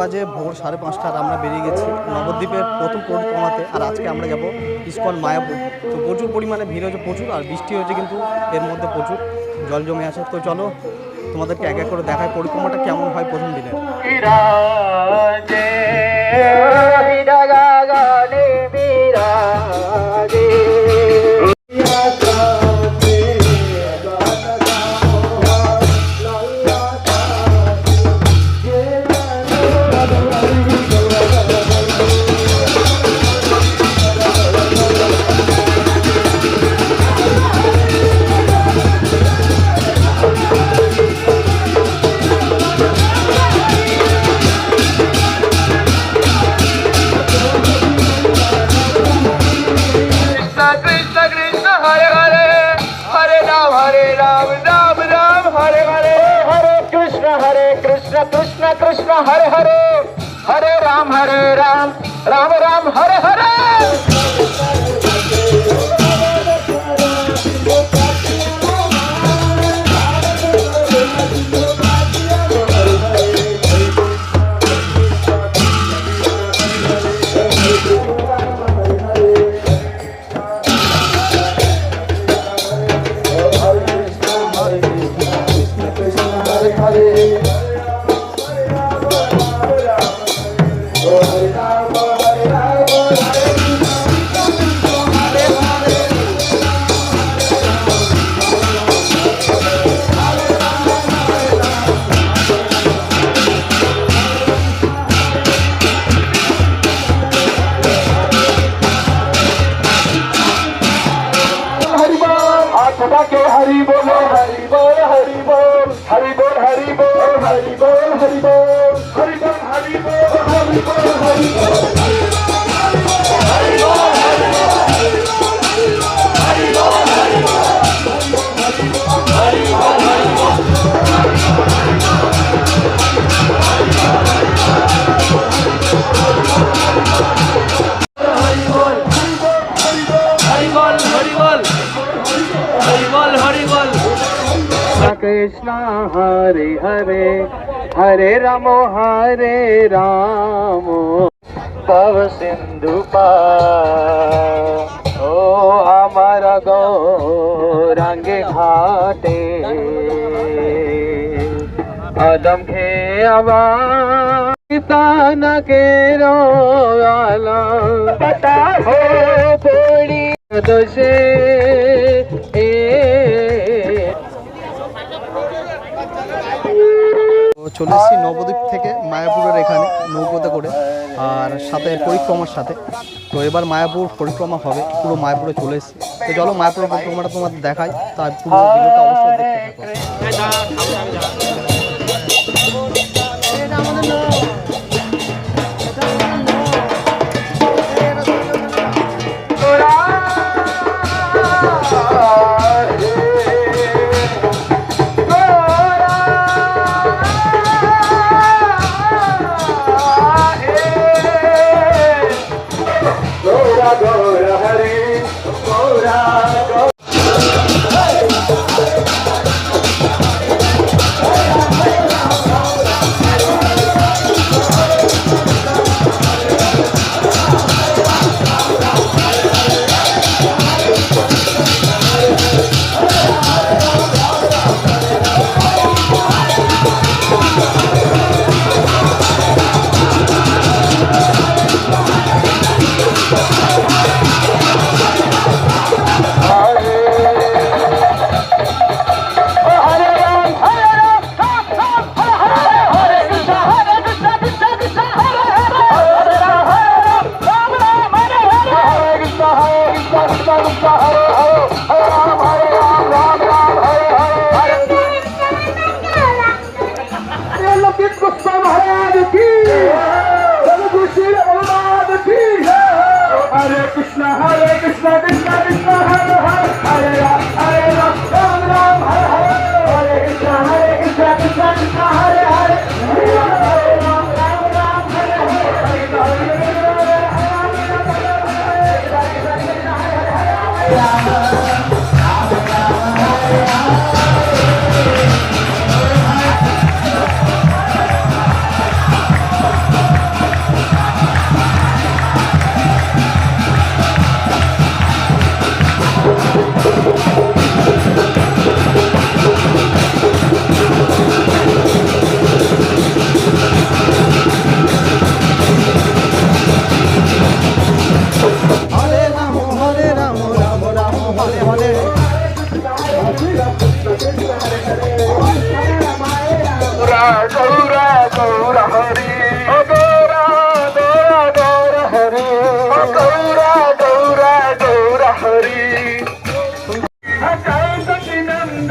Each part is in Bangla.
বাজে ভোর সাড়ে পাঁচটা আর আমরা বেরিয়ে গেছি নবদ্বীপের প্রথম পরিক্রমাতে আর আজকে আমরা যাব ইস্কন মায়াপুর। তো প্রচুর পরিমাণে ভিড় হয়েছে প্রচুর, আর বৃষ্টি হয়েছে কিন্তু এর মধ্যে প্রচুর, জল জমে আছে। তো চলো তোমাদেরকে এক এক করে দেখায় পরিক্রমাটা কেমন হয় প্রথম বিরাজে কে হরি বল হরি বল হরি বল হরি বল হরি বল হরি বল হরি বল হরি বল হরি বল হরি বল Oh, हरे हरे हरे राम हरे राम तव सिंधु ओ अमर गौरंग घाटे अदम खे आवान के रो आला पता हो पूरी दोषे চলে এসেছি নবদ্বীপ থেকে মায়াপুরের এখানে নৌকোতে করে, আর সাথে পরিক্রমার সাথে। তো এবার মায়াপুর পরিক্রমা হবে, পুরো মায়াপুরে চলে এসেছি। তো চলো মায়াপুরের পরিক্রমাটা তোমাদের দেখাই, তার পুরো অবশ্যই দেখতে থাকো।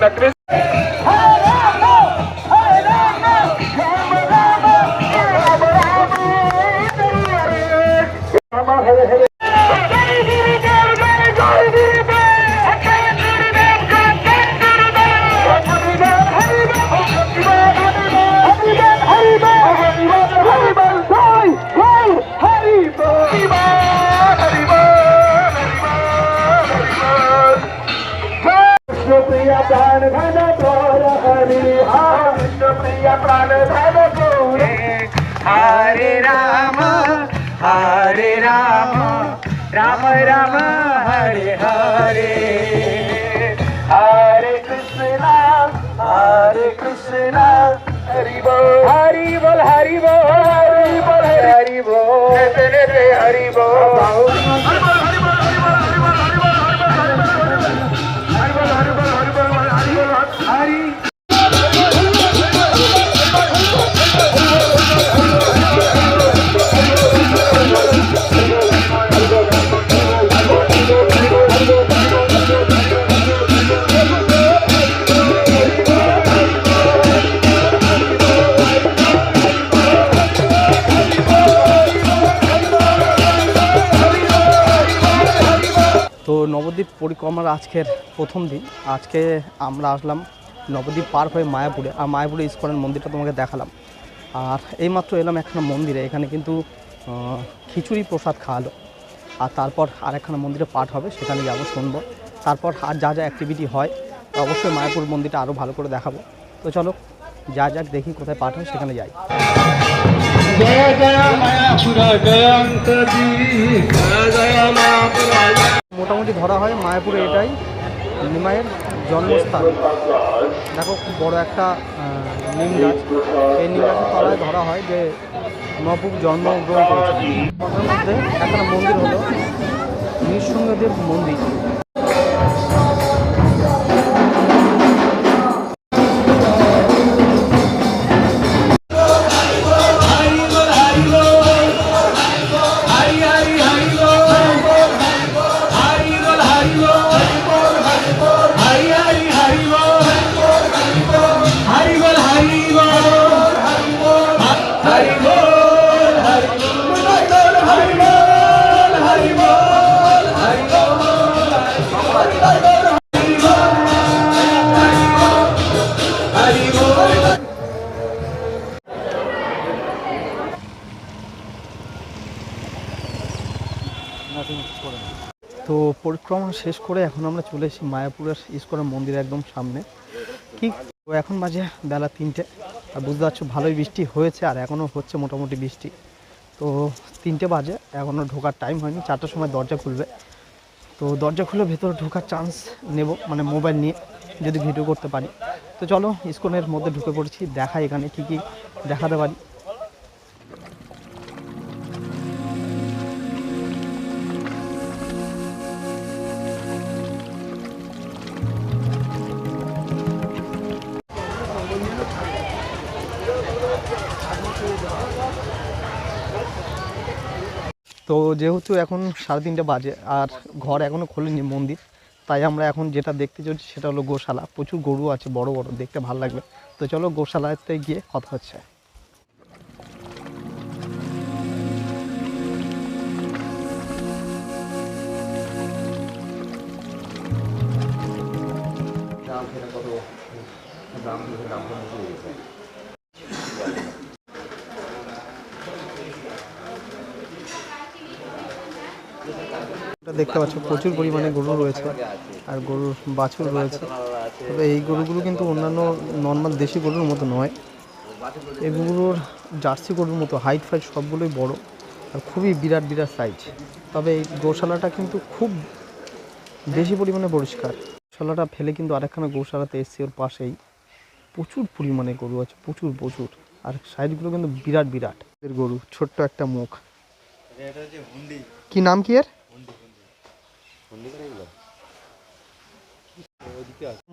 na crise Jai Rama Nabadwip পরিক্রমার আজকের প্রথম দিন। আজকে আমরা আসলাম নবদ্বীপ পার হয়ে মায়াপুরে। আর মায়াপুরে ইস্কনের মন্দিরটা তোমাকে দেখালাম। আর এইমাত্র এলাম একটা মন্দিরে। এখানে কিন্তু খিচুড়ি প্রসাদ খাওয়ালো। আর তারপর আর একখানা মন্দিরে পাঠ হবে, সেখানে যাব, শুনব। তারপর আর যা যা অ্যাক্টিভিটি হয়, অবশ্যই মায়াপুর মন্দিরটা আরও ভালো করে দেখাবো। তো চলো, যা যাক দেখি কোথায় পাঠ হয়, সেখানে যাই। মায়াপুর মোটামুটি ধরা হয় মায়াপুরে এটাই নিমায়ের জন্মস্থান। দেখো, খুব বড়ো একটা নিম গাছ। এই নিম গাছের তলায় ধরা হয় যে মহাপুর জন্মগ্রহণ করেছে। মধ্যে একটা মন্দির হলো, নৃসিংহদেব মন্দির। পরিক্রমা শেষ করে এখন আমরা চলে এসেছি মায়াপুরের ইস্কনের মন্দির একদম সামনে। কি তো এখন বাজে বেলা তিনটে। আর বুঝতে পারছ, ভালোই বৃষ্টি হয়েছে আর এখনও হচ্ছে মোটামুটি বৃষ্টি। তো তিনটে বাজে, এখনও ঢোকার টাইম হয়নি, চারটার সময় দরজা খুলবে। তো দরজা খুলে ভেতরে ঢোকার চান্স নেব মানে মোবাইল নিয়ে যদি ভিডিও করতে পারি। তো চলো, ইস্কনের মধ্যে ঢুকে পড়েছি, দেখা এখানে কী কী দেখাতে পারি। তো যেহেতু এখন সাড়ে তিনটে বাজে আর ঘর এখনও খোলেনি মন্দির, তাই আমরা এখন যেটা দেখতে চলছি সেটা হলো গোশালা। প্রচুর গরু আছে, বড় বড়, দেখতে ভালো লাগবে। তো চলো গোশালাতে গিয়ে কথা হচ্ছে। এটা দেখতে পাচ্ছ প্রচুর পরিমাণে গরু রয়েছে আর গরুর বাছুর রয়েছে। তবে এই গরুগুলো কিন্তু অন্যান্য নর্মাল দেশি গরুর মতো নয়। এই গরুর জার্সি গরুর মতো হাইট ফাইট সবগুলোই বড় আর খুবই বিরাট বিরাট সাইজ তবে এই গোশালাটা কিন্তু খুব বেশি পরিমাণে পরিষ্কার। গোশালাটা ফেলে কিন্তু আরেকখানা গোশালাতে এসছি ওর পাশেই। প্রচুর পরিমাণে গরু আছে প্রচুর প্রচুর। আর সাইজগুলো কিন্তু বিরাট বিরাট। এর গরু ছোট্ট একটা মুখ। কি নাম কি এর?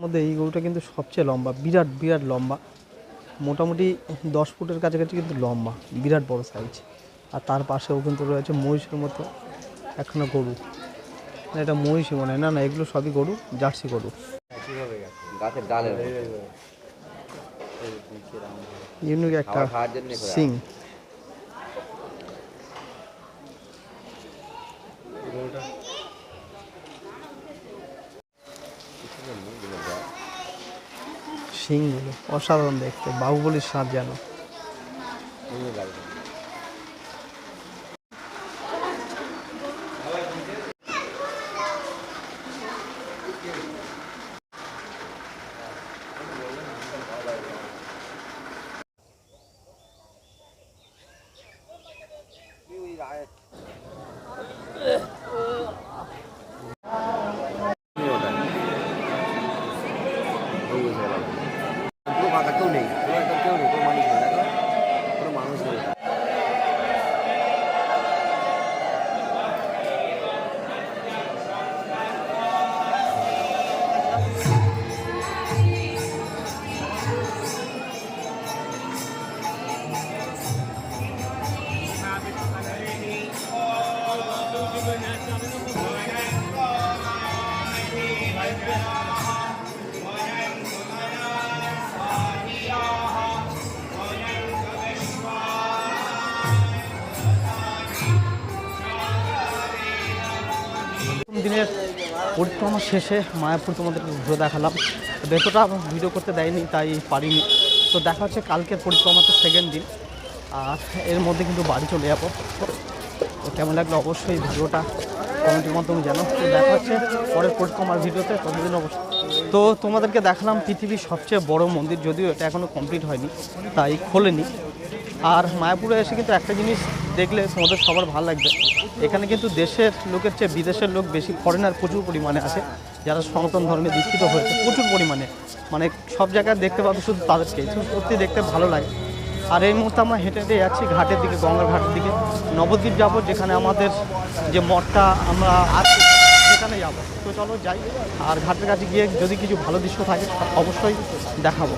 মধ্যে এই গরুটা কিন্তু সবচেয়ে লম্বা বিরাট বিরাট লম্বা। মোটামুটি দশ ফুটের কাছাকাছি কিন্তু লম্বা বিরাট বড় সাইজ আর তার পাশেও কিন্তু রয়েছে মহিষের মতো এখনও গরু। না, এটা মহিষই মনে হয়। না না এগুলো সবই গরু জার্সি গরু। ইউনিক একটা খাবার খাওয়ার সিংগুলো অসাধারণ দেখতে বাহুবলির সাঁত যেন। পরিক্রমা শেষে মায়াপুর তোমাদেরকে ঘুরে দেখালাম। বেতটা ভিডিও করতে দেয়নি, তাই পারিনি। তো দেখা হচ্ছে কালকের পরিক্রমাতে সেকেন্ড দিন। আর এর মধ্যে কিন্তু বাড়ি চলে যাব। তো কেমন লাগল অবশ্যই ভিডিওটা কমেন্টের মাধ্যমে জানো। তো দেখা হচ্ছে পরের পরিক্রমার ভিডিওতে, ততদিন অবশ্যই। তো তোমাদেরকে দেখালাম পৃথিবীর সবচেয়ে বড় মন্দির, যদিও এটা এখনও কমপ্লিট হয়নি, তাই খোলেনি। আর মায়াপুরে এসে কিন্তু একটা জিনিস দেখলে তোমাদের সবার ভালো লাগবে। এখানে কিন্তু দেশের লোকের চেয়ে বিদেশের লোক বেশি ফরেনার প্রচুর পরিমাণে আছে, যারা সনাতন ধর্মে দীক্ষিত হয়েছে, প্রচুর পরিমাণে। মানে সব জায়গায় দেখতে পাবো শুধু তাদেরকে সত্যি দেখতে ভালো লাগে। আর এই মুহূর্তে আমরা হেঁটে হেঁটে যাচ্ছি ঘাটের দিকে, গঙ্গার ঘাটের দিকে। নবদ্বীপ যাব, যেখানে আমাদের যে মঠটা আমরা আছি, সেখানে যাব। তো চলো যাই, আর ঘাটের কাছে গিয়ে যদি কিছু ভালো দৃশ্য থাকে, অবশ্যই দেখাবো।